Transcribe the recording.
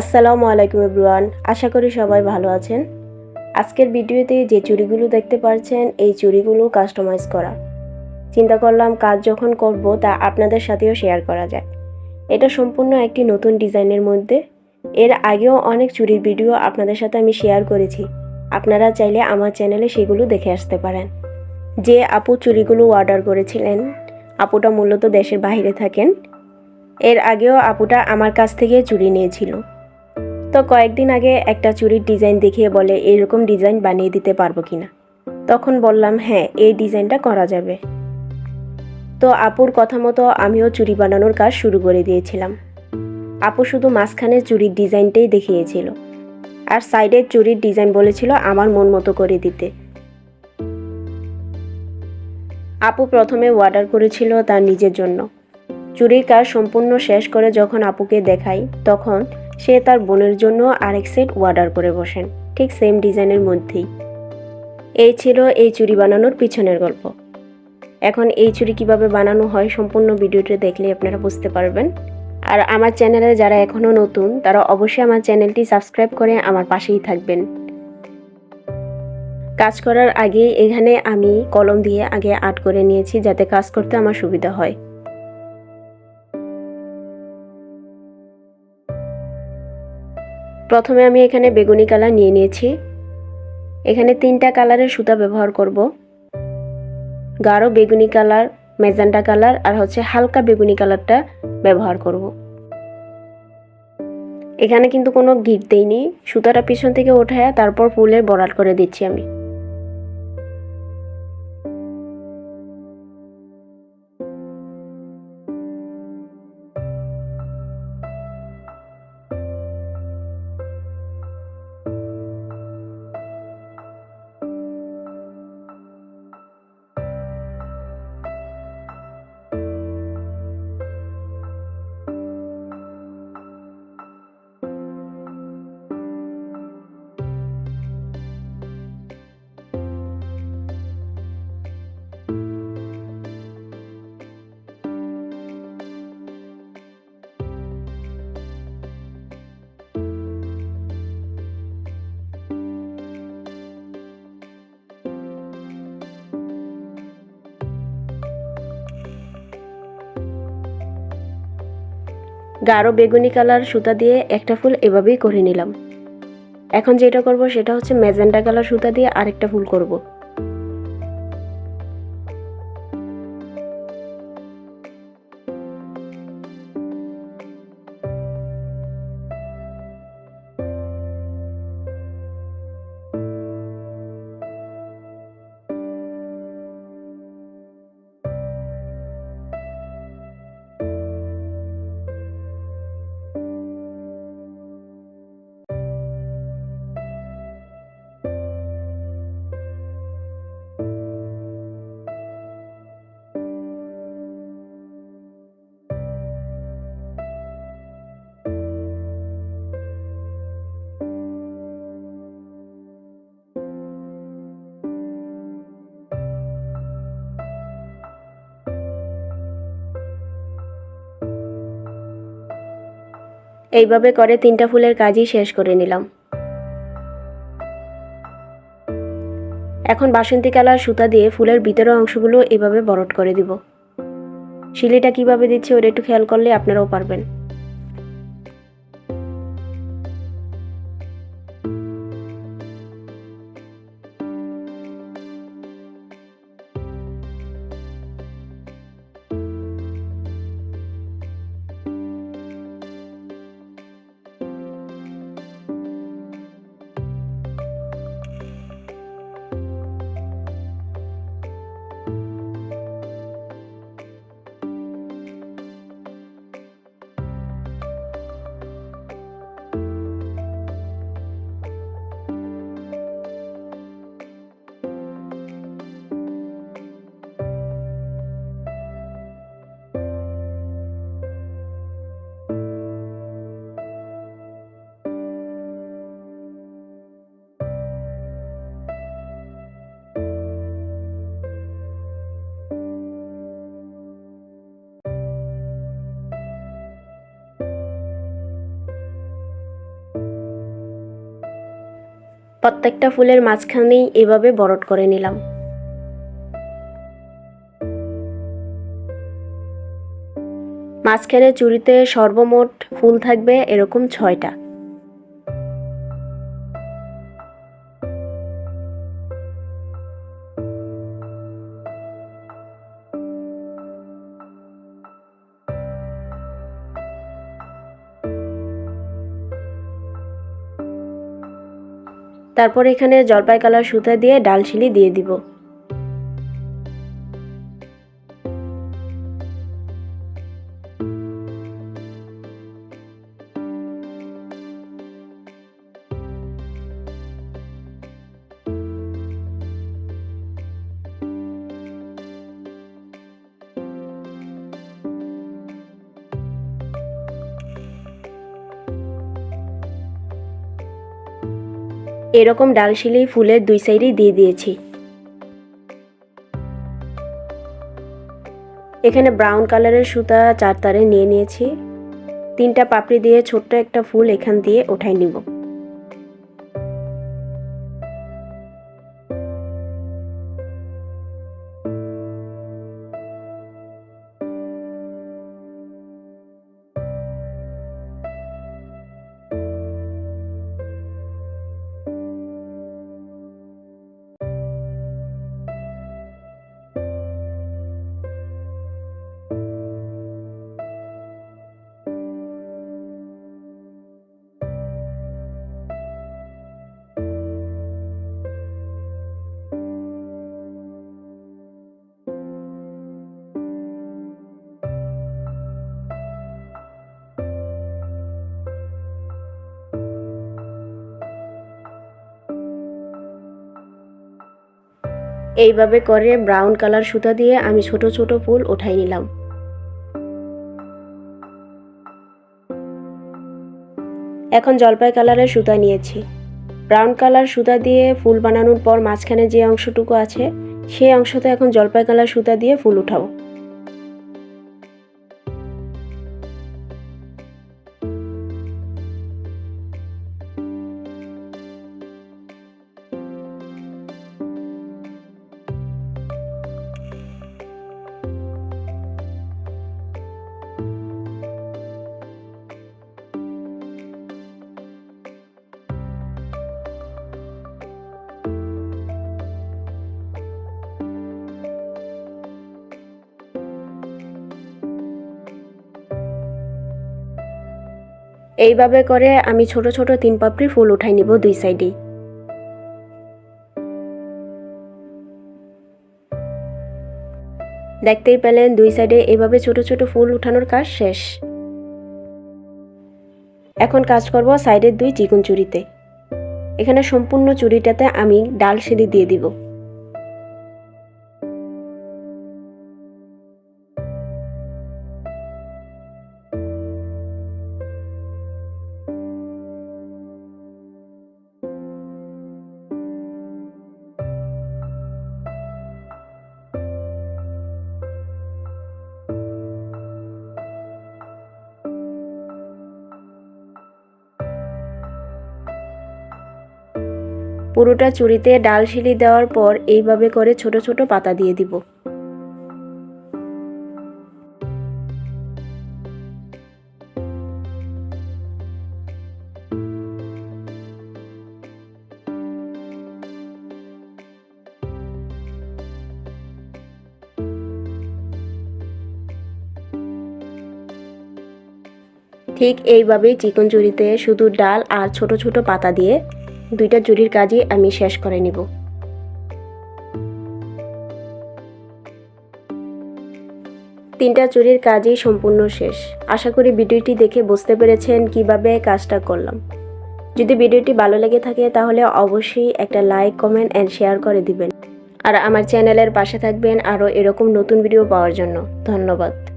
আসসালামু আলাইকুম এভরিওয়ান, আশা করি সবাই ভালো আছেন। আজকের ভিডিওতে যে চুড়িগুলো দেখতে পাচ্ছেন এই চুড়িগুলো কাস্টমাইজ করা। চিন্তা করলাম কাজ যখন করব তা আপনাদের সাথেও শেয়ার করা যায়। এটা সম্পূর্ণ একটি নতুন ডিজাইনের মধ্যে। এর আগেও অনেক চুরির ভিডিও আপনাদের সাথে আমি শেয়ার করেছি। আপনারা চাইলে আমার চ্যানেলে সেগুলো দেখে আসতে পারেন। যে আপু চুরিগুলো অর্ডার করেছিলেন, আপুটা মূলত দেশের বাইরে থাকেন। এর আগেও আপুটা আমার কাছ থেকে চুরি নিয়েছিল। তো কয়েকদিন আগে একটা চুড়ির ডিজাইন দেখিয়ে বলে, এরকম ডিজাইন বানিয়ে দিতে পারব কিনা তখন বললাম হ্যাঁ এই ডিজাইনটা করা যাবে। তো আপুর কথা মতো আমিও চুড়ি বানানোর কাজ শুরু করে দিয়েছিলাম। আপু শুধু মাঝখানের চুড়ির ডিজাইনটাই দেখিয়েছিল আর সাইডের চুড়ির ডিজাইন বলেছিল আমার মন মতো করে দিতে। আপু প্রথমে অর্ডার করেছিল তার নিজের জন্য। চুরির কাজ সম্পূর্ণ শেষ করে যখন আপুকে দেখাই, তখন সে তার বোনের জন্য আরেক সেট অর্ডার করে বসেন, ঠিক সেম ডিজাইনের মধ্যেই। এই ছিল এই চুরি বানানোর পিছনের গল্প। এখন এই চুড়ি কীভাবে বানানো হয় সম্পূর্ণ ভিডিওটি দেখলে আপনারা বুঝতে পারবেন। আর আমার চ্যানেলে যারা এখনও নতুন, তারা অবশ্যই আমার চ্যানেলটি সাবস্ক্রাইব করে আমার পাশেই থাকবেন। কাজ করার আগে এখানে আমি কলম দিয়ে আগে আর্ট করে নিয়েছি যাতে কাজ করতে আমার সুবিধা হয়। প্রথমে আমি এখানে বেগুনি কালার নিয়ে নিয়েছি। এখানে তিনটা কালারের সুতা ব্যবহার করব। গাঢ় বেগুনি কালার, মেজান্টা কালার আর হচ্ছে হালকা বেগুনি কালারটা ব্যবহার করব। এখানে কিন্তু কোনো গিট দেইনি। সুতাটা পিছন থেকে ওঠায় তারপর ফুলের বরাট করে দিচ্ছি আমি। গাঢ় বেগুনি কালার সুতা দিয়ে একটা ফুল এভাবেই করে নিলাম। এখন যেটা করব সেটা হচ্ছে ম্যাজেন্ডা কালার সুতা দিয়ে আরেকটা ফুল করব। এইভাবে করে তিনটা ফুলের কাজই শেষ করে নিলাম। এখন বাসন্তী কালার সুতা দিয়ে ফুলের ভিতরের অংশগুলো এভাবে বরট করে দিব। শিলিটা কীভাবে দিচ্ছে ওটা একটু খেয়াল করলে আপনারাও পারবেন। প্রত্যেকটা ফুলের মাঝখানেই এভাবে বরট করে নিলাম। মাঝখানে চুরিতে সর্বমোট ফুল থাকবে এরকম ছয়টা। তারপর এখানে জলপাই কালার সুতা দিয়ে ডালশিলি দিয়ে দিব। এরকম ডাল ডালশিলি ফুলের দুই সাইডেই দিয়ে দিয়েছি। এখানে ব্রাউন কালারের সুতা চার তারে নিয়ে নিয়েছি। তিনটা পাপড়ি দিয়ে ছোট্ট একটা ফুল এখান দিয়ে ওঠাই নিব। এইভাবে করে ব্রাউন কালার সুতা দিয়ে আমি ছোট ছোট ফুল উঠাই নিলাম। এখন জলপাই কালারের সুতা নিয়েছি। ব্রাউন কালার সুতা দিয়ে ফুল বানানোর পর মাঝখানে যে অংশটুকু আছে সেই অংশতে এখন জলপাই কালার সুতা দিয়ে ফুল উঠাবো। এইভাবে করে আমি ছোট ছোট তিন পাপড়ি ফুল উঠাই নিব দুই সাইডেই। দেখতেই পেলেন দুই সাইডে এইভাবে ছোট ছোট ফুল উঠানোর কাজ শেষ। এখন কাজ করব সাইডের দুই চিকন চুরিতে এখানে সম্পূর্ণ চুরিটাতে আমি ডাল সিঁড়ি দিয়ে দিব। পুরোটা চুড়িতে ডাল সিঁড়ি দেওয়ার পর এইভাবে করে ছোট ছোট পাতা দিয়ে দিব। ঠিক এইভাবেই চিকন চুরিতে শুধু ডাল আর ছোট ছোট পাতা দিয়ে দুইটা জুড়ির কাজই আমি শেষ করে নিব। তিনটা চুরির কাজই সম্পূর্ণ শেষ। আশা করি ভিডিওটি দেখে বুঝতে পেরেছেন কীভাবে কাজটা করলাম। যদি ভিডিওটি ভালো লেগে থাকে তাহলে অবশ্যই একটা লাইক, কমেন্ট অ্যান্ড শেয়ার করে দিবেন। আর আমার চ্যানেলের পাশে থাকবেন আরও এরকম নতুন ভিডিও পাওয়ার জন্য। ধন্যবাদ।